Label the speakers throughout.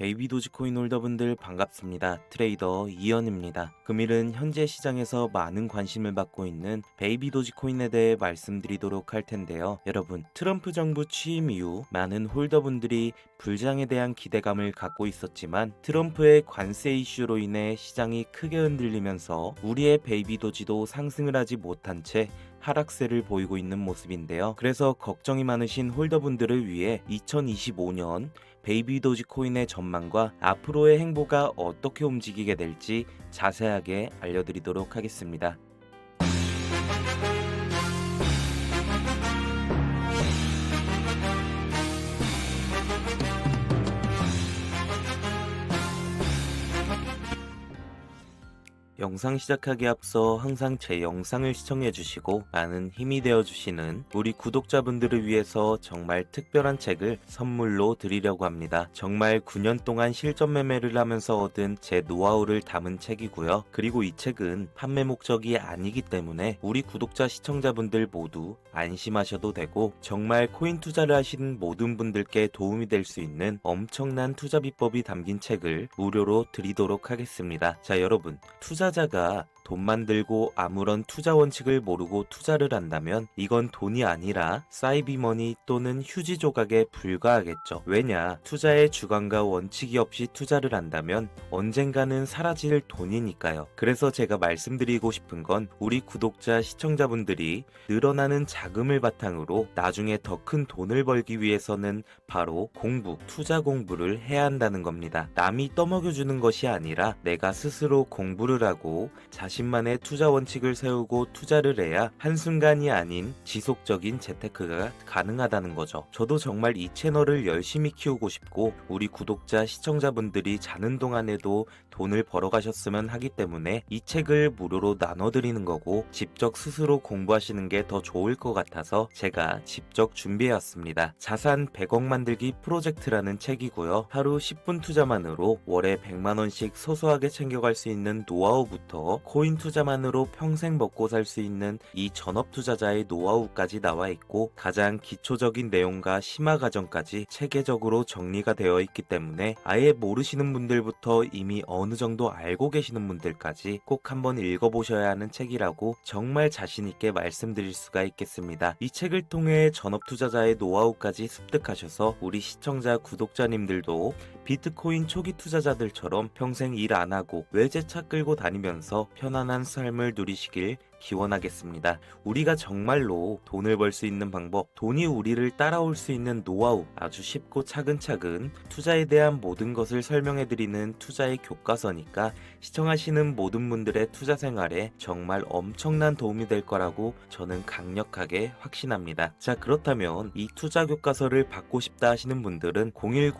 Speaker 1: 베이비 도지코인 홀더분들 반갑습니다. 트레이더 이현입니다. 금일은 현재 시장에서 많은 관심을 받고 있는 베이비 도지코인에 대해 말씀드리도록 할 텐데요. 여러분, 트럼프 정부 취임 이후 많은 홀더분들이 불장에 대한 기대감을 갖고 있었지만 트럼프의 관세 이슈로 인해 시장이 크게 흔들리면서 우리의 베이비 도지도 상승을 하지 못한 채 하락세를 보이고 있는 모습인데요. 그래서 걱정이 많으신 홀더분들을 위해 2025년 베이비 도지코인의 전망과 앞으로의 행보가 어떻게 움직이게 될지 자세하게 알려드리도록 하겠습니다. 영상 시작하기 앞서 항상 제 영상을 시청해주시고 많은 힘이 되어주시는 우리 구독자분들을 위해서 정말 특별한 책을 선물로 드리려고 합니다. 정말 9년 동안 실전 매매를 하면서 얻은 제 노하우를 담은 책이고요. 그리고 이 책은 판매 목적이 아니기 때문에 우리 구독자 시청자분들 모두 안심하셔도 되고 정말 코인 투자를 하시는 모든 분들께 도움이 될 수 있는 엄청난 투자 비법이 담긴 책을 무료로 드리도록 하겠습니다. 자, 여러분. 투자 자가 돈 만들고 아무런 투자 원칙을 모르고 투자를 한다면 이건 돈이 아니라 사이비머니 또는 휴지 조각에 불과하겠죠. 왜냐? 투자의 주관과 원칙이 없이 투자를 한다면 언젠가는 사라질 돈이니까요. 그래서 제가 말씀드리고 싶은 건 우리 구독자 시청자분들이 늘어나는 자금을 바탕으로 나중에 더 큰 돈을 벌기 위해서는 바로 공부, 투자 공부를 해야 한다는 겁니다. 남이 떠먹여주는 것이 아니라 내가 스스로 공부를 하고 자신 만의 투자 원칙을 세우고 투자를 해야 한순간이 아닌 지속적인 재테크가 가능하다는 거죠. 저도 정말 이 채널을 열심히 키우고 싶고 우리 구독자 시청자분들이 자는 동안에도 돈을 벌어가셨으면 하기 때문에 이 책을 무료로 나눠드리는 거고 직접 스스로 공부하시는 게 더 좋을 것 같아서 제가 직접 준비해왔습니다. 자산 100억 만들기 프로젝트라는 책이고요. 하루 10분 투자만으로 월에 100만원씩 소소하게 챙겨갈 수 있는 노하우부터 코인 투자만으로 평생 먹고 살 수 있는 이 전업 투자자의 노하우까지 나와 있고 가장 기초적인 내용과 심화 과정까지 체계적으로 정리가 되어 있기 때문에 아예 모르시는 분들부터 이미 어느 정도 알고 계시는 분들까지 꼭 한번 읽어보셔야 하는 책이라고 정말 자신있게 말씀드릴 수가 있겠습니다. 이 책을 통해 전업 투자자의 노하우까지 습득하셔서 우리 시청자 구독자님들도 비트코인 초기 투자자들처럼 평생 일 안 하고 외제차 끌고 다니면서 편안한 삶을 누리시길 기원하겠습니다. 우리가 정말로 돈을 벌 수 있는 방법, 돈이 우리를 따라올 수 있는 노하우, 아주 쉽고 차근차근 투자에 대한 모든 것을 설명해드리는 투자의 교과서니까 시청하시는 모든 분들의 투자 생활에 정말 엄청난 도움이 될 거라고 저는 강력하게 확신합니다. 자, 그렇다면 이 투자 교과서를 받고 싶다 하시는 분들은 010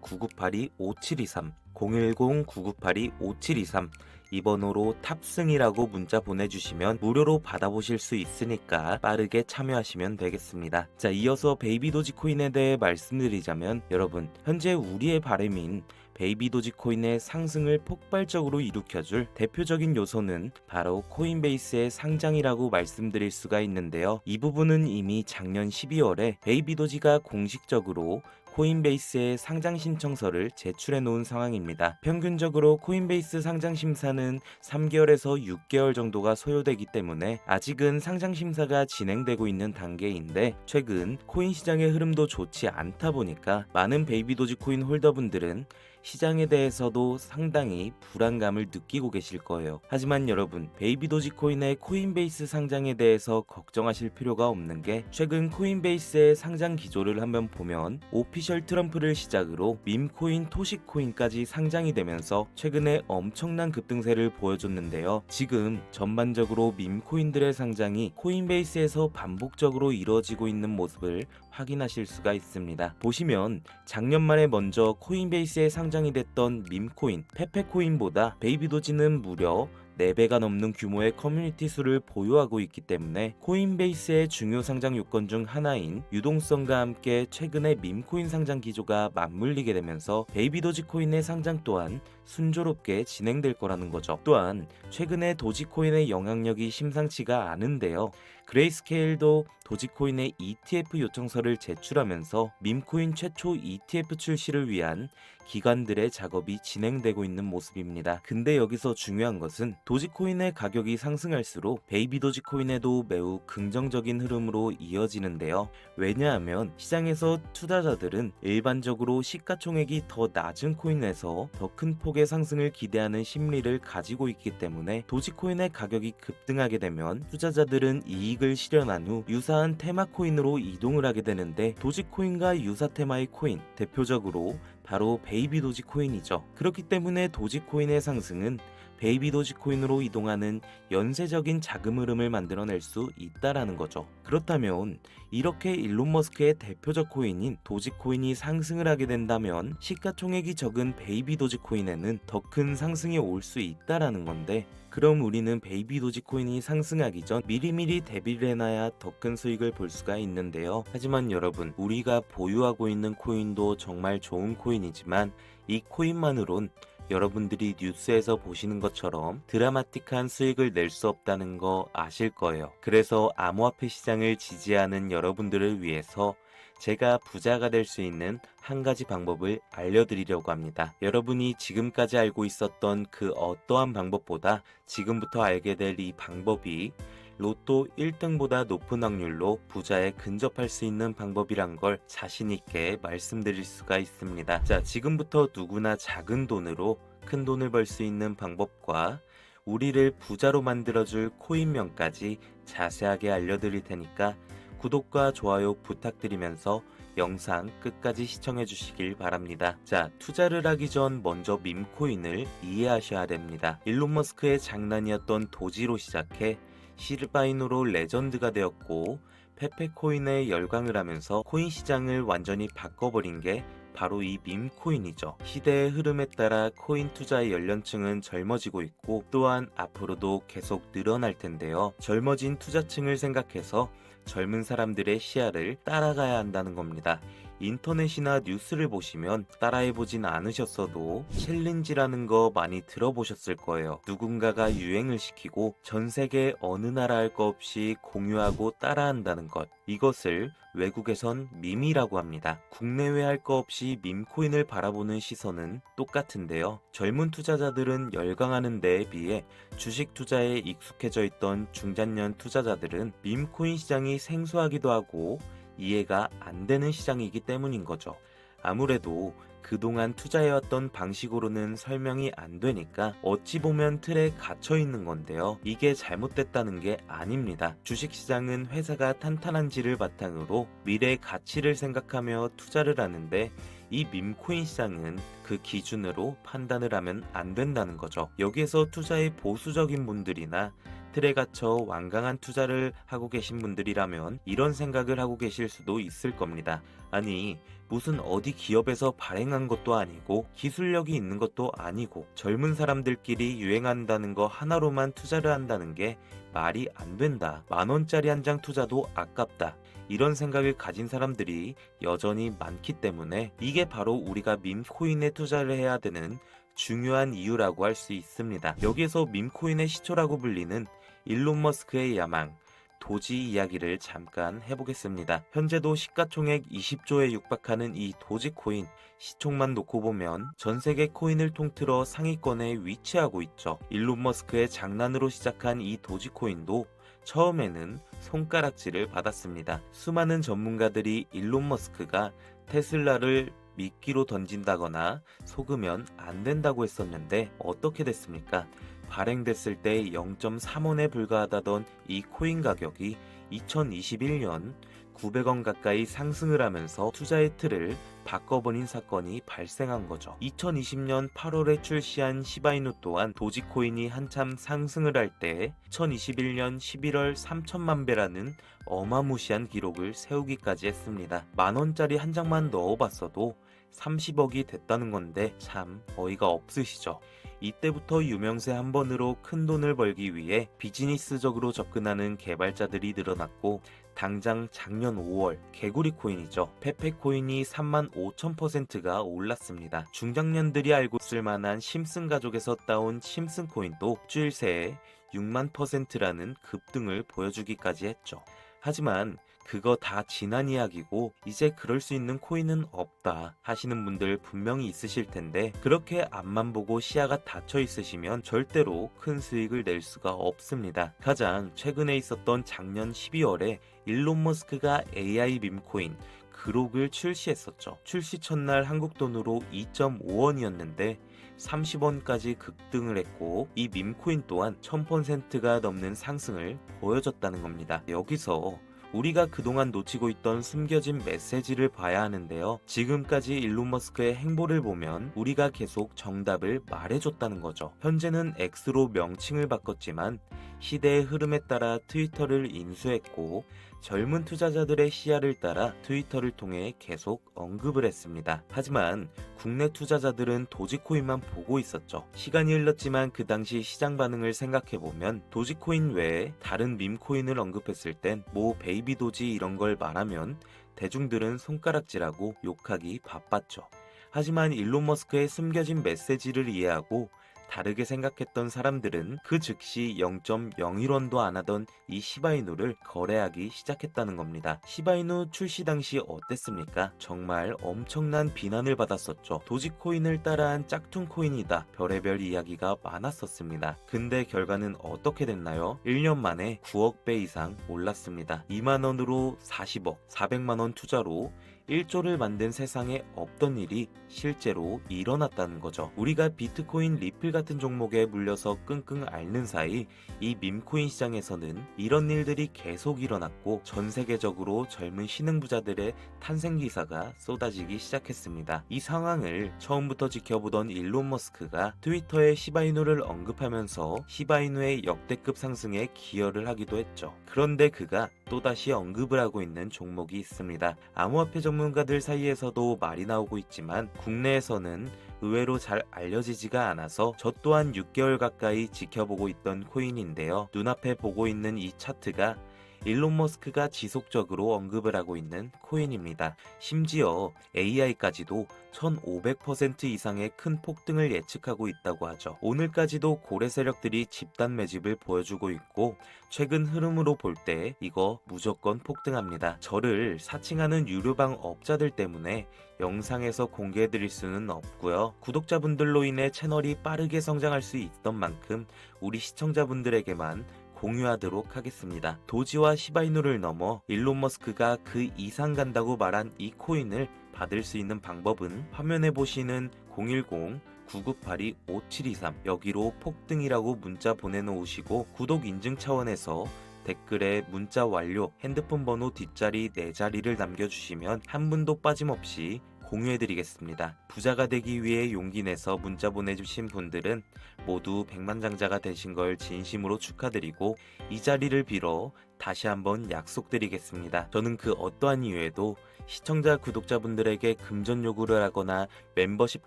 Speaker 1: 9982 5723 010 9982 5723 2번호로 탑승이라고 문자 보내주시면 무료로 받아보실 수 있으니까 빠르게 참여하시면 되겠습니다. 자, 이어서 베이비 도지코인에 대해 말씀드리자면 여러분, 현재 우리의 바램인 베이비 도지코인의 상승을 폭발적으로 일으켜줄 대표적인 요소는 바로 코인베이스의 상장이라고 말씀드릴 수가 있는데요. 이 부분은 이미 작년 12월에 베이비 도지가 공식적으로 코인베이스의 상장 신청서를 제출해 놓은 상황입니다. 평균적으로 코인베이스 상장 심사는 3개월에서 6개월 정도가 소요되기 때문에 아직은 상장 심사가 진행되고 있는 단계인데 최근 코인 시장의 흐름도 좋지 않다 보니까 많은 베이비 도지코인 홀더분들은 시장에 대해서도 상당히 불안감을 느끼고 계실 거예요. 하지만 여러분, 베이비 도지코인의 코인베이스 상장에 대해서 걱정하실 필요가 없는 게 최근 코인베이스의 상장 기조를 한번 보면 오피셜 트럼프를 시작으로 밈코인, 토시코인까지 상장이 되면서 최근에 엄청난 급등세를 보여줬는데요. 지금 전반적으로 밈코인들의 상장이 코인베이스에서 반복적으로 이루어지고 있는 모습을 확인하실 수가 있습니다. 보시면 작년 말에 먼저 코인베이스에 상 장이 됐던 밈코인, 페페코인보다 베이비도지는 무려 4배가 넘는 규모의 커뮤니티 수를 보유하고 있기 때문에 코인베이스의 중요 상장 요건 중 하나인 유동성과 함께 최근에 밈코인 상장 기조가 맞물리게 되면서 베이비도지 코인의 상장 또한 순조롭게 진행될 거라는 거죠. 또한 최근에 도지코인의 영향력이 심상치가 않은데요. 그레이스케일도 도지코인의 ETF 요청서를 제출하면서 밈코인 최초 ETF 출시를 위한 기관들의 작업이 진행되고 있는 모습입니다. 근데 여기서 중요한 것은 도지코인의 가격이 상승할수록 베이비 도지코인에도 매우 긍정적인 흐름으로 이어지는데요. 왜냐하면 시장에서 투자자들은 일반적으로 시가총액이 더 낮은 코인에서 더 큰 폭의 상승을 기대하는 심리를 가지고 있기 때문에 도지코인의 가격이 급등하게 되면 투자자들은 이익을 실현한 후 유사한 테마 코인으로 이동을 하게 되는데 도지코인과 유사 테마의 코인 대표적으로 바로 베이비 도지코인이죠. 그렇기 때문에 도지코인의 상승은 베이비 도지코인으로 이동하는 연쇄적인 자금 흐름을 만들어낼 수 있다라는 거죠. 그렇다면 이렇게 일론 머스크의 대표적 코인인 도지코인이 상승을 하게 된다면 시가총액이 적은 베이비 도지코인에는 더 큰 상승이 올 수 있다라는 건데 그럼 우리는 베이비 도지코인이 상승하기 전 미리미리 대비를 해놔야 더 큰 수익을 볼 수가 있는데요. 하지만 여러분 우리가 보유하고 있는 코인도 정말 좋은 코인이지만 이 코인만으론 여러분들이 뉴스에서 보시는 것처럼 드라마틱한 수익을 낼 수 없다는 거 아실 거예요. 그래서 암호화폐 시장을 지지하는 여러분들을 위해서 제가 부자가 될 수 있는 한 가지 방법을 알려드리려고 합니다. 여러분이 지금까지 알고 있었던 그 어떠한 방법보다 지금부터 알게 될 이 방법이 로또 1등보다 높은 확률로 부자에 근접할 수 있는 방법이란 걸 자신있게 말씀드릴 수가 있습니다. 자, 지금부터 누구나 작은 돈으로 큰 돈을 벌 수 있는 방법과 우리를 부자로 만들어줄 코인명까지 자세하게 알려드릴 테니까 구독과 좋아요 부탁드리면서 영상 끝까지 시청해 주시길 바랍니다. 자, 투자를 하기 전 먼저 밈코인을 이해하셔야 됩니다. 일론 머스크의 장난이었던 도지로 시작해 시르바인으로 레전드가 되었고 페페코인에 열광을 하면서 코인 시장을 완전히 바꿔버린 게 바로 이 밈코인이죠. 시대의 흐름에 따라 코인 투자의 연령층은 젊어지고 있고 또한 앞으로도 계속 늘어날 텐데요. 젊어진 투자층을 생각해서 젊은 사람들의 시야를 따라가야 한다는 겁니다. 인터넷이나 뉴스를 보시면 따라해보진 않으셨어도 챌린지라는 거 많이 들어보셨을 거예요. 누군가가 유행을 시키고 전 세계 어느 나라 할 거 없이 공유하고 따라한다는 것. 이것을 외국에선 밈이라고 합니다. 국내외 할 거 없이 밈코인을 바라보는 시선은 똑같은데요. 젊은 투자자들은 열광하는 데에 비해 주식 투자에 익숙해져 있던 중장년 투자자들은 밈코인 시장이 생소하기도 하고 이해가 안 되는 시장이기 때문인 거죠. 아무래도 그동안 투자해왔던 방식으로는 설명이 안 되니까 어찌 보면 틀에 갇혀 있는 건데요. 이게 잘못됐다는 게 아닙니다. 주식시장은 회사가 탄탄한지를 바탕으로 미래의 가치를 생각하며 투자를 하는데 이 밈코인 시장은 그 기준으로 판단을 하면 안 된다는 거죠. 여기에서 투자에 보수적인 분들이나 틀에 갇혀 완강한 투자를 하고 계신 분들이라면 이런 생각을 하고 계실 수도 있을 겁니다. 아니, 무슨 어디 기업에서 발행한 것도 아니고 기술력이 있는 것도 아니고 젊은 사람들끼리 유행한다는 거 하나로만 투자를 한다는 게 말이 안 된다. 만 원짜리 한 장 투자도 아깝다. 이런 생각을 가진 사람들이 여전히 많기 때문에 이게 바로 우리가 밈코인에 투자를 해야 되는 중요한 이유라고 할 수 있습니다. 여기에서 밈코인의 시초라고 불리는 일론 머스크의 야망, 도지 이야기를 잠깐 해보겠습니다. 현재도 시가총액 20조에 육박하는 이 도지 코인 시총만 놓고 보면 전 세계 코인을 통틀어 상위권에 위치하고 있죠. 일론 머스크의 장난으로 시작한 이 도지 코인도 처음에는 손가락질을 받았습니다. 수많은 전문가들이 일론 머스크가 테슬라를 미끼로 던진다거나 속으면 안 된다고 했었는데 어떻게 됐습니까? 발행됐을 때 0.3원에 불과하다던 이 코인 가격이 2021년 900원 가까이 상승을 하면서 투자의 틀을 바꿔버린 사건이 발생한 거죠. 2020년 8월에 출시한 시바이누 또한 도지코인이 한참 상승을 할 때 2021년 11월 3천만 배라는 어마무시한 기록을 세우기까지 했습니다. 만 원짜리 한 장만 넣어봤어도 30억이 됐다는 건데 참 어이가 없으시죠. 이때부터 유명세 한 번으로 큰 돈을 벌기 위해 비즈니스적으로 접근하는 개발자들이 늘어났고 당장 작년 5월 개구리 코인이죠. 페페 코인이 3만 5천 퍼센트가 올랐습니다. 중장년들이 알고 있을 만한 심슨 가족에서 따온 심슨 코인도 일주일 새에 6만 퍼센트라는 급등을 보여주기까지 했죠. 하지만 그거 다 지난 이야기고 이제 그럴 수 있는 코인은 없다 하시는 분들 분명히 있으실 텐데 그렇게 앞만 보고 시야가 닫혀 있으시면 절대로 큰 수익을 낼 수가 없습니다. 가장 최근에 있었던 작년 12월에 일론 머스크가 AI 밈코인 그록을 출시했었죠. 출시 첫날 한국 돈으로 2.5원이었는데 30원까지 급등을 했고 이 밈코인 또한 1000%가 넘는 상승을 보여줬다는 겁니다. 여기서 우리가 그동안 놓치고 있던 숨겨진 메시지를 봐야 하는데요. 지금까지 일론 머스크의 행보를 보면 우리가 계속 정답을 말해줬다는 거죠. 현재는 X로 명칭을 바꿨지만 시대의 흐름에 따라 트위터를 인수했고 젊은 투자자들의 시야를 따라 트위터를 통해 계속 언급을 했습니다. 하지만 국내 투자자들은 도지코인만 보고 있었죠. 시간이 흘렀지만 그 당시 시장 반응을 생각해보면 도지코인 외에 다른 밈코인을 언급했을 땐 뭐 베이비 도지 이런 걸 말하면 대중들은 손가락질하고 욕하기 바빴죠. 하지만 일론 머스크의 숨겨진 메시지를 이해하고 다르게 생각했던 사람들은 그 즉시 0.01원도 안 하던 이 시바이누를 거래하기 시작했다는 겁니다. 시바이누 출시 당시 어땠습니까? 정말 엄청난 비난을 받았었죠. 도지코인을 따라한 짝퉁 코인이다. 별의별 이야기가 많았었습니다. 근데 결과는 어떻게 됐나요? 1년 만에 9억 배 이상 올랐습니다. 2만 원으로 40억, 400만 원 투자로 1조를 만든 세상에 없던 일이 실제로 일어났다는 거죠. 우리가 비트코인 리플 같은 종목에 물려서 끙끙 앓는 사이 이 밈코인 시장에서는 이런 일들이 계속 일어났고 전 세계적으로 젊은 신흥부자들의 탄생 기사가 쏟아지기 시작했습니다. 이 상황을 처음부터 지켜보던 일론 머스크가 트위터에 시바이누를 언급하면서 시바이누의 역대급 상승에 기여를 하기도 했죠. 그런데 그가 또다시 언급을 하고 있는 종목이 있습니다. 암호화폐 전문 가들 사이에서도 말이 나오고 있지만 국내에서는 의외로 잘 알려지지가 않아서 저 또한 6개월 가까이 지켜보고 있던 코인인데요. 눈앞에 보고 있는 이 차트가 일론 머스크가 지속적으로 언급을 하고 있는 코인입니다. 심지어 AI까지도 1500% 이상의 큰 폭등을 예측하고 있다고 하죠. 오늘까지도 고래 세력들이 집단 매집을 보여주고 있고 최근 흐름으로 볼 때 이거 무조건 폭등합니다. 저를 사칭하는 유료방 업자들 때문에 영상에서 공개해드릴 수는 없고요. 구독자분들로 인해 채널이 빠르게 성장할 수 있던 만큼 우리 시청자분들에게만 공유하도록 하겠습니다. 도지와 시바이누를 넘어 일론 머스크가 그 이상 간다고 말한 이 코인을 받을 수 있는 방법은 화면에 보시는 010 9982-5723 여기로 폭등이라고 문자 보내놓으시고 구독 인증 차원에서 댓글에 문자 완료 핸드폰 번호 뒷자리 4자리를 남겨주시면 한 분도 빠짐없이 공유해드리겠습니다. 부자가 되기 위해 용기 내서 문자 보내주신 분들은 모두 백만장자가 되신 걸 진심으로 축하드리고 이 자리를 빌어 다시 한번 약속드리겠습니다. 저는 그 어떠한 이유에도 시청자 구독자분들에게 금전 요구를 하거나 멤버십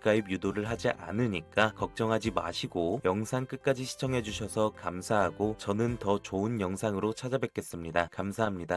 Speaker 1: 가입 유도를 하지 않으니까 걱정하지 마시고 영상 끝까지 시청해주셔서 감사하고 저는 더 좋은 영상으로 찾아뵙겠습니다. 감사합니다.